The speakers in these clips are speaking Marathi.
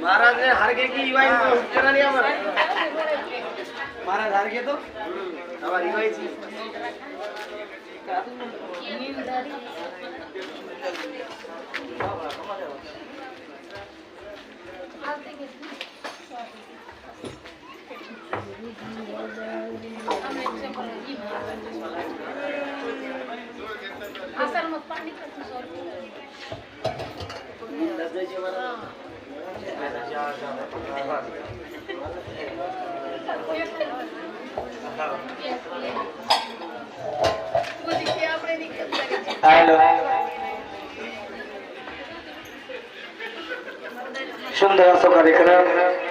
महाराज ने हार घे की इवाई उपचारा लिया बरं महाराज हार घेतो हवा इवायची हॅलो सुंदर असा कार्यक्रम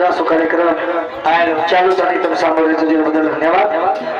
सुंदर असो कार्यक्रम आहे चालू झाली तर सामोरे तुझ्याबद्दल धन्यवाद.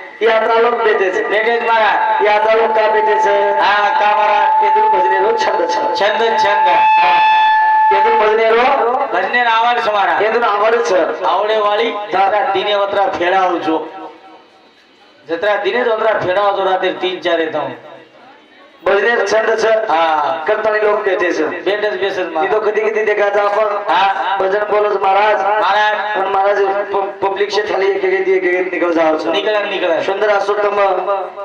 ಯಾತ್ರಾಲೋಕ ಬೇಟೆಸೆ ಬೇಟೆಸ್ ಮರ ಯಾತ್ರಾಲೋಕ ಕಾ ಬೇಟೆಸೆ ಆ ಕಾ ಮರ ಎದುರು ಭಜನೆರೋ ಛಂದ ಛಂದ ಛಂದ ಎದುರು ಭಜನೆರೋ ಭಜನೆ ನಾವಾರ ಸುಮಾರ ಎದುರು ಆವಾರ ಸ આવડે વાળી તારા દિને વતરા ફેડા આવજો જતરા દિને જતરા ફેડા આવજો રાતે 3 4 એ તો बजने छंद छंद हा. करताना लोक देते सर भेटच बेसच तो कधी कधी ते गाजा आपण. हा. भजन बोलच महाराज. महाराज. पण महाराज पब्लिक से खाली एक एक एक एक निकल जाओ सर निकल निकल सुंदर असो तम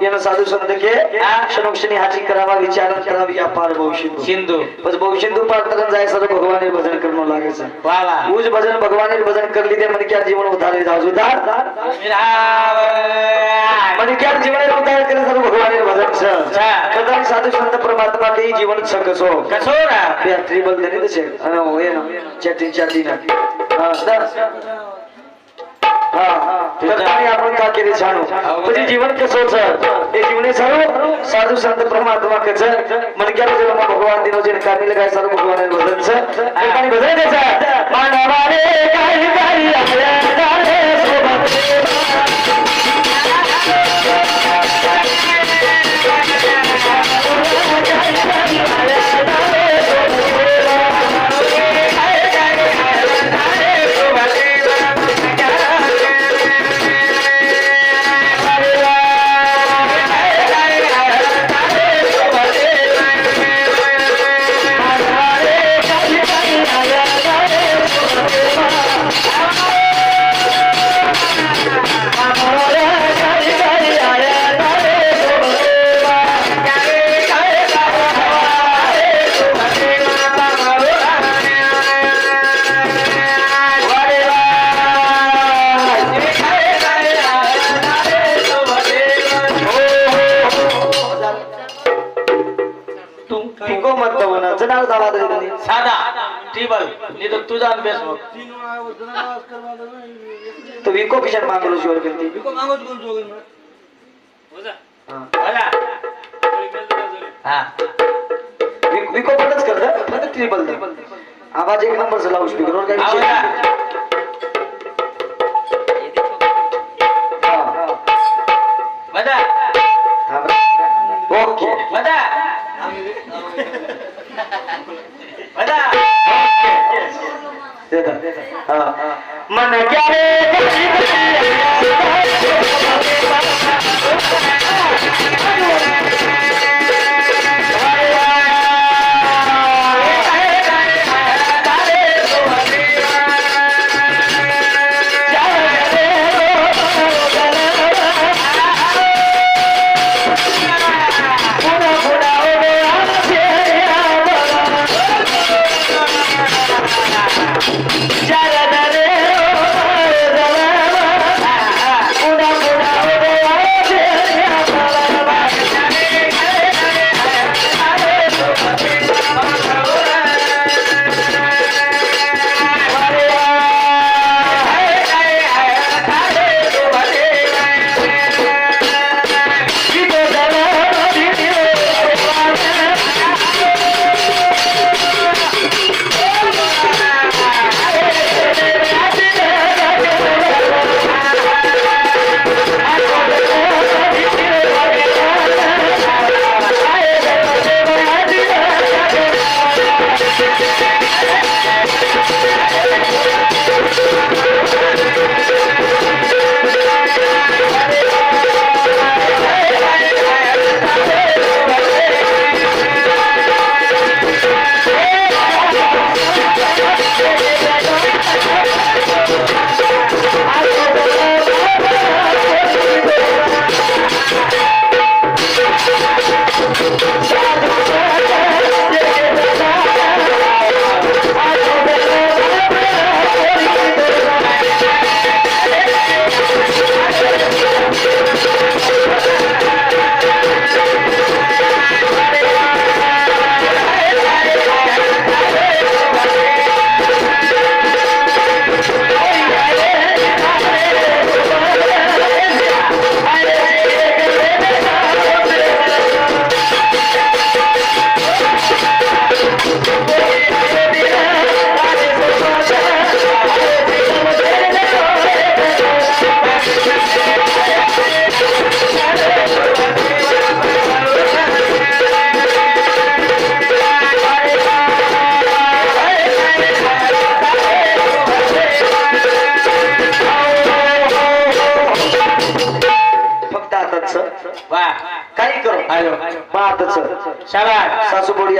येन साधू संत के. क्षणोक्षणी हाजी करावा विचार करावी पार भविष्य सिंधू बस भविष्य पार तरन जाय सर भगवान ने भजन करनो लागे सर वाला. उज भजन भगवान ने भजन कर ली ते मन क्या जीवन उधारे जाजू उधार. मन क्या जीवन సంత పరమాత్మ దే జీవన సకసో కసోరా ట్రిబల్ దే నిదశ అను ఏను చటిన్ చటిన ఆ దా आपण का केले जाणू म्हणजे जीवन कसं हे जीवने सर्व साधू संत परमात्मा कच मन क्या भगवान दिनो जे कामी लगाय सर्व भगवान भजन भजन त्याचा. मानवाने पिशात मांगलो शिवर केली विको पटच करत. ट्रिपल दे. आवाज एक नंबरचा लावू स्पीकरवर काही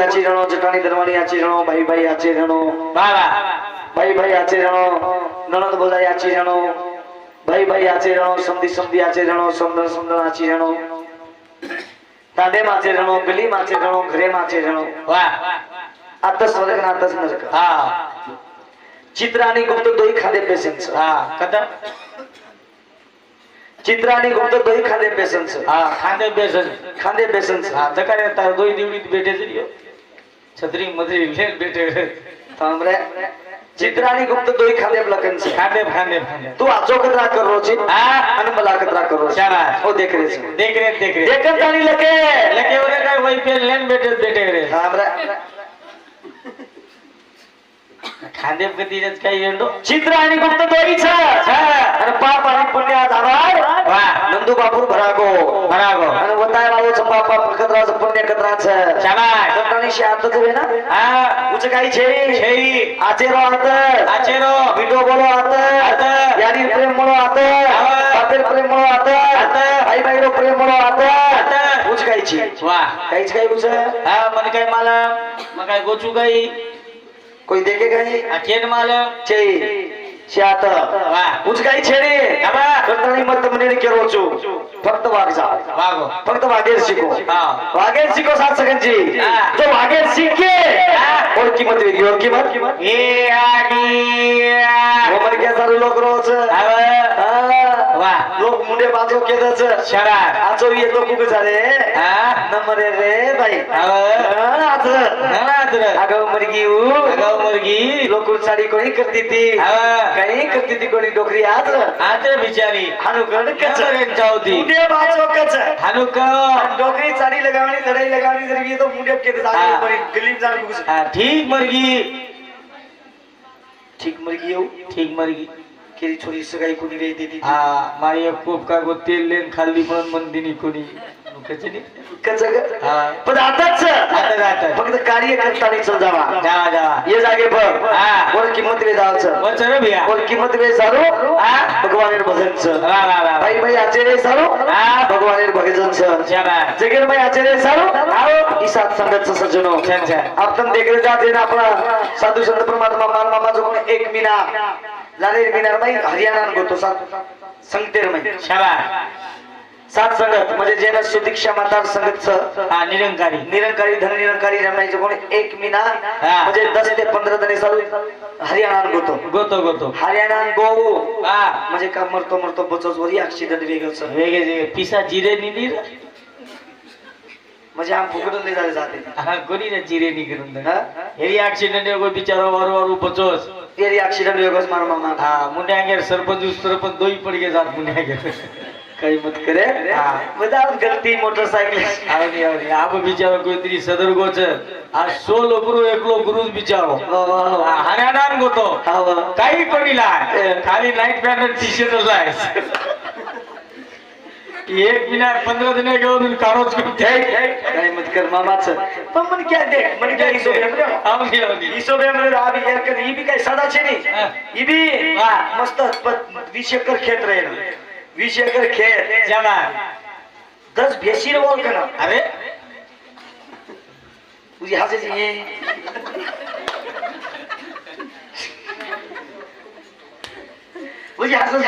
આચીરણો જેઠાણી દરવાની આચીરણો ભાઈ ભાઈ આચીરણો ભાઈ ભાઈ આચીરણો નણંદ બોલાય આચીરણો ભાઈ ભાઈ આચીરણો સમધી સમધી આચીરણો સમધન સમધન આચીરણો તાંડે માચીરણો ગલી માચીરણો ઘરે માચીરણો વાહ આ દસ વર્ગ ના દસ નરક. હા ચિત્રાની ગુપ્ત દોઈ ખાધે પેશન્ટ હા કતર ચિત્રાની ગુપ્ત દોઈ ખાદે પેશન્સ છે હા ખાંદે બેસન ખાંદે બેસન હા તકારે તાર દોઈ દીવડી બેઠે છે छत्री मध्ये लेट भेटे तांबऱ्या चित्राने गुप्त दो ही खाले लकन से खाने खाने तू आज आजो कतरा कर रोजी. हां? आणि मला कतरा कर रोजी. क्या ना वो देख रहे हैं देख रे. देख रे देख तानी लगे लगे वो रे काय वही पे लेन बेटे बेटे रे. हां खांदे पतीच काही येंडो चित्र आणि गुप्त दोरीच आणि पाप आणि पुण्य आधार नंदू बापूर भरागो. भरागो. आणि वताय रावच पाप कत्राच पुण्य कत्राच आचेरो आत. आचेरो. विडो बोलो आत. आत. यारी प्रेम मुळो आत. पापेल प्रेम मुळो आत. आत. आई बाईरो प्रेम मुळो आत. आत. उच वा. काहीच काही हा मन काय मला? मग काय गोचू काही? कोई देखेगा नहीं छेड़ मालो छेड़ शात उचकाई छेड़े। करतानी मत मने के रोचो। फक्त वाग जा। वागो। फक्त वागेर शिको हां। वागेर शिको सात सेकंड जी। तो वागेर शिके और कीमत वेगळी और कीमत ए आडी गोमर के सारे लोक रोज। मोठे बाजू केलंच शरा येतो कुठे झाले. नंबर रे बाई. अगव अगव लोक साडी कोणी करती ती? काही ती कोणी डोकरी? आज? आज बिचारी. हनुकड कच. होती मुंडे बाजू कच. हनुक डोकरी साडी लगावणी लढाई लगावणी जर तो मुंडे केलं गलीम ठीक मुलगी. ठीक मुलगी येऊ. ठीक मुलगी. केळी छोरी सगळी कोणी रे दिली हा माय खूप काय गो तेल लेन खाल्ली म्हणून म्हणदिनी कोणी. खिचडी कचग पण आताच. फक्त कार्य करताना जा जा. ये जागे पर कोण किंमत वे जावच. वचन भैया. कोण किंमत सारो. भगवानेर भजनच. जगेर भाई आचार्य सारो. आओ संगत सजनो साधु संत परमात्मा जो एक मीना. लालेर भाई हरियाणा सात संगत म्हणजे जेन सुदीक्षा मतदार संगत निरंकारी. निरंकारी निरंकारी रमायचे कोण? एक मिना म्हणजे दस ते पंधरा जणी चालू हरियाणा गोतो. गोतो गोतो. हरियाणा गोऊ म्हणजे का मरतो मरतो बचोच वरी ऍक्सिडेंट वेगळं वेगळे. पिसा जिरे निर म्हणजे आम फुकडून नाही झाले जाते. कोणी ना जिरे निघून हेरी ऍक्सिडेंट एवढं बिचारा वारू वारू बचोस ते ऍक्सिडेंट वेगळंच मार मामा हा मुंड्यांगेर सरपंच सरपंच दोई पडगे जात मुंड्यांगेर काही मत करे? मदात गलती मोटरसायकल. आवनी आवनी आप बिचारो कोई सदर गोच. आज सोलो गुरु एकलो गुरुज बिचारो. हण्यादान गोतो. काही पडिला खाली नाईट पॅन्ट टी शर्ट आहे. एक बिना पंधरा दिन घेऊन कारोच काही मत कर मामाच. पण म्हण काय देख म्हण काय हिशोब आवनी काय सदाचे नाही मस्त विषय कर खेत राहील વીસ એકર ખેત જેમાં દસ ભેસી નો ઓલ કના અરે તુજી હાસે છે বুঝি হাসো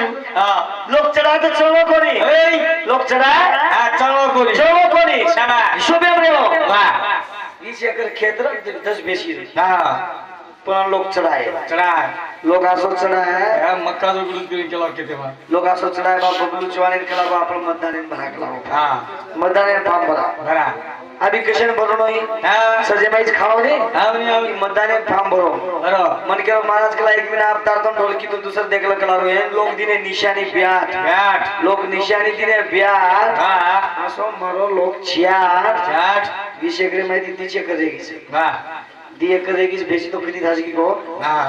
লোক চড়া তো চলো করি এই লোক চড়া হ্যাঁ চলো করি চলো করি শাবাশ শুভেম রে বাহ 20 একর ক্ষেত্র 10 বেশি হ্যাঁ पण लोक चढाय चढाय लोक असो चढाय या मक्का जो विरोध करून केला होता तेव्हा. लोक असो चढाय बाबा बबलू चव्हाण केला बाबा आपण मतदाने भरा केला हा. मतदान फॉर्म भरा. भरा. अभि कशाने भरून नाही? सजेबाईच खाव नाही मतदाने फॉर्म भरो. मन केलं महाराज केला एक महिना अवतार तो ढोलकी तू दुसरं देखला कला लोक दिने निशाने ब्याट. ब्याट. लोक निशाने दिने ब्याट. असो मरो लोक छियाट. विषय माहिती तिचे कधी वाह দিয়ে করে গেছি বেশি তো প্রীতি থাকে কি গো হ্যাঁ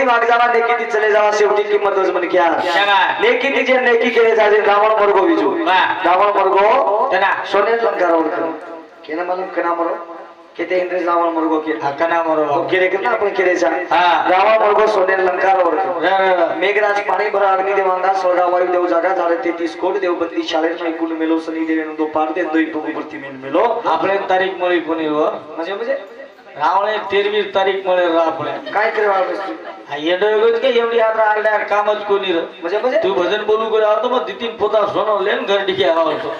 नेकिती माग जावा नेकिती चले जावा शेवटी किंमतच म्हण घ्या सांगा. नेकिती जे नेकी केले जाते रावण मरगो विजू. रावण मरगो त्यांना सोने लंकार केना मालूम केना मरो? किती इंद्रिय रावण मरगो केले. का ना आपण केलेचा हा. रावण मरगो सोने. मेघराज पाणी भरा स्वर्गा वायू देव जागा झाले तेहतीस कोट देवबंदी शाळेत ऐकून मेलो सनी देवेन दो पार दे दोई पगु प्रतिमेन मेलो. आपले तारीख मळी कोणी हो? म्हणजे म्हणजे? रावणे तेरवी तारीख मळे आपल्या काय करे येडोगत काय एवढी आता आल्यावर कामच कोणी म्हणजे म्हणजे? तू भजन बोलू करे आवतो मग तिथीन पोता सोनवले घर डिके आवतो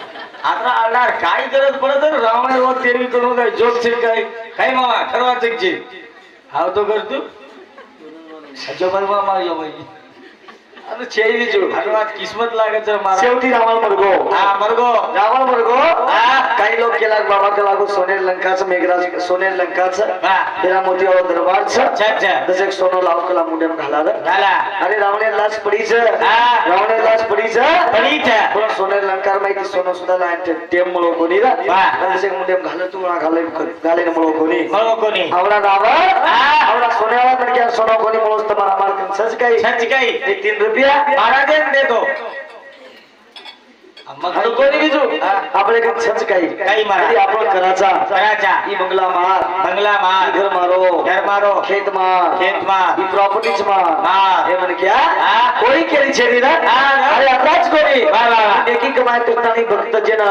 आता आल्यावर काय गरज पडत रावणे व तेरवी करून काय जोक से काय काय मामा जे आवतो कर तू. अजोबाई मामा अजोबाई. अरे किस्मत लागत जर मारा. शेवटी रावण मरगो. हा मरगो. रावण मरगो. हा. काही लोक केला बाबा केला सोनेर लंकाचं मेघराज सोनेर लंकाचं हा. हिरा मोती दरबारचं. अच्छा अच्छा. तसं एक सोनं लाव केला मुंड्यान घाला. अरे रावणे लाच पडीच. हा. रावणे लाच पडीच. पडीच. पण सोनेर लंकार माहिती सोनं सुद्धा नाही टेम मुळे कोणी वा. तसे मुंड्यान घाल तू घाले घाले मुळे कोणी. कोणी. आवडा हा. आवडा सोन्याला पण क्या सोनं कोणी मुळे तुम्हाला मार्ग सच काही. सच काही. तीन रुपया महाराज देतो मग आणि कोणी बिजू हा. आपल्याकडे सच काही काही मारा. आपण करायचा कराचा ही बंगला मार बंगला मार घर मारो घर मारो खेत मार खेत मार. ही प्रॉपर्टीज मार मार. हे म्हण क्या. कोणी केली छेडी ना. अरे आताच कोणी वा, वा. एकी कमाई करताना भक्त जेन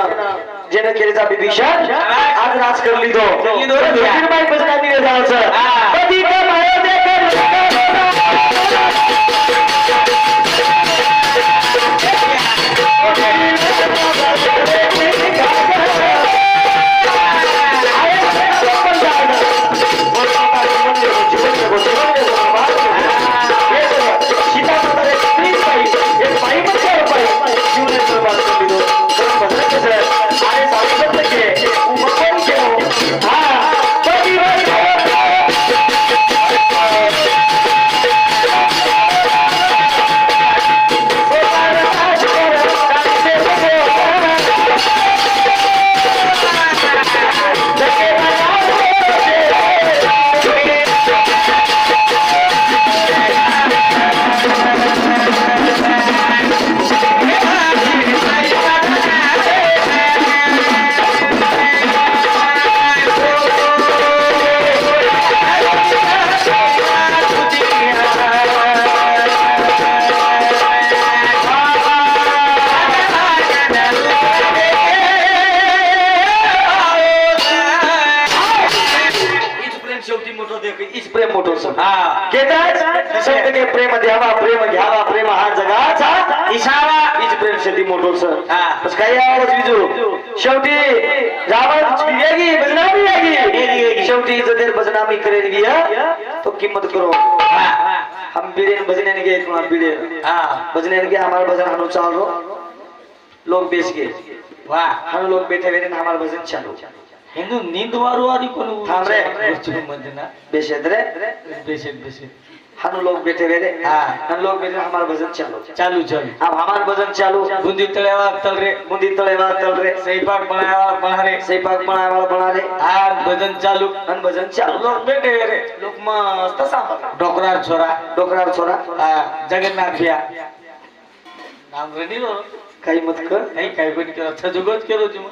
जेन केलीचा बिभीषण आज नाच करली तो करली तो. ज्योतिर्मय पुस्तकात दिले जायचं हा. कधी हमारा भजन हम चालो. लोग बेच गए हम लोग बैठे बैठे हमारा भजन चालो. हिंदू नींद वारू वाली कोन थाम रे. मंजना बेशेद हम लोग बैठे बैठे. हम लोग बैठे हमारा भजन चालू. चालू चालू. अब हमारा भजन चालू. बूंदी तळेवा तल रे. बूंदी तळेवा तल रे. सही पाक बनाया बना रे. सही पाक बनाया बना रे. आज भजन चालू. अन भजन चालू. लोग बैठे रे लोक मस्त सांभाळ डोकरार छोरा. डोकरार छोरा. जगन्नाथ भैया. नाम काही मत कर. नाही काही पण केलं. थजुगत केलो ती मग.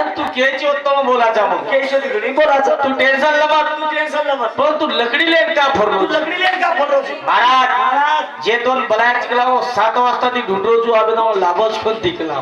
तो तो आणि तू केची उत्तम बोलाचा मग? केशव तिकडे बोलायचं तू टेन्शन नमा तू टेन्शन मत पण तू लकडी लेन का तू फरलो लकडी लेन का फोटो महाराज जे दोन बलायच केला हो सात वाजता ती ढुंडरो जो आबे ना लाभच पण दिकला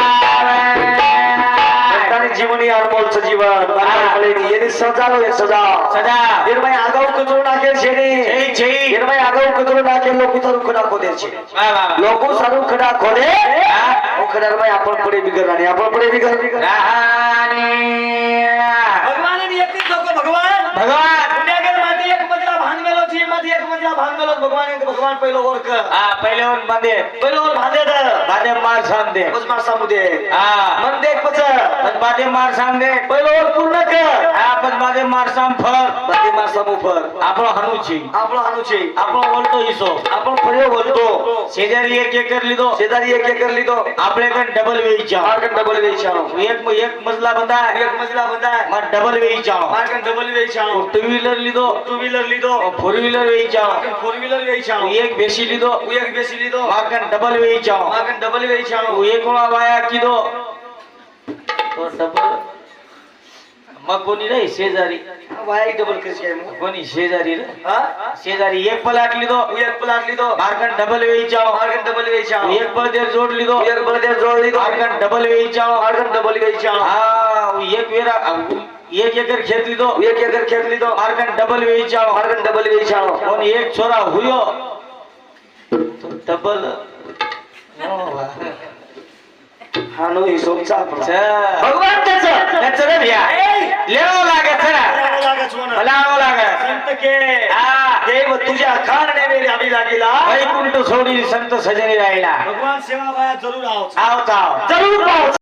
আমি আর বলছো জীবন। এর সজালো এর সজা সজা। এর ভাই আগাও কুতুর নাকে ছেড়ে। এর ভাই আগাও কুতুর নাকে লোক তরু খোদা খোদেছে লোক সরু খোদা খোদে হ্যাঁ। ও খোদার ভাই আপন পড়ে বিগর রানী আপন পড়ে বিগর রানী। ভগবানের ইয়ে ভগবান। ভগবান। क्या भान में लोग भगवान है भगवान पहले और कर. हां पहले और बंदे पहले और भांदे दे भांदे मार शाम दे. उस मार शाम दे. हां. मन देख पछ मन बादे मार शाम दे. पहले और पूर्ण कर. हां पछ मार शाम फर बादे मार शाम ऊपर आपलो हनुची आपलो हनुची आपलो वळतो हिसो. आपण फळे वळतो. शेजारी एक एकर लिदो. शेजारी एक एकर लिदो. आपले कन डबल वेईचा डबल वेईचा. एक एक मजला बंदा एक मजला बंदा मार डबल वेईचा. मार्कन डबल वेईचा. टू व्हीलर लिदो. टू व्हीलर लिदो. फोर व्हीलर वेईचा. ફોર વ્હીલર વેચાણો એક બેસી લીધો એક બેસી લીધો માર્કેટ ડબલ વેચાણો માર્કેટ ડબલ વેચાણો એક ઓળા વાયા કીધો તો ડબલ મગોની રહી શેજારી વાય ડબલ કરશે એમ કોની શેજારી રે હા શેજારી એક પલાટ લીધો એક પ્લાટ લીધો માર્કેટ ડબલ વેચાણો માર્કેટ ડબલ વેચાણો એક બળદેર જોડ લીધો એક બળદેવ જોડ લીધો માર્કેટ ડબલ વેચાણો માર્કેટ ડબલ વેચાણો હા એક વેરા एक एकर खेत लीधो एक एकर खेत लीधो मार्गन डबल वेचाओ मार्गन डबल वेचाओ और एक छोरा हुयो डबल हानो सोचा चा भगवान त्याच. चले रे भ्या लागे लागत ना मला आवा लागे संत के. देव तुझ्या खान ने मेरी आम्ही भाई वैकुंठ सोडी संत सजनी राहिला. भगवान सेवा जरूर आओ आओ आओ जरूर आओ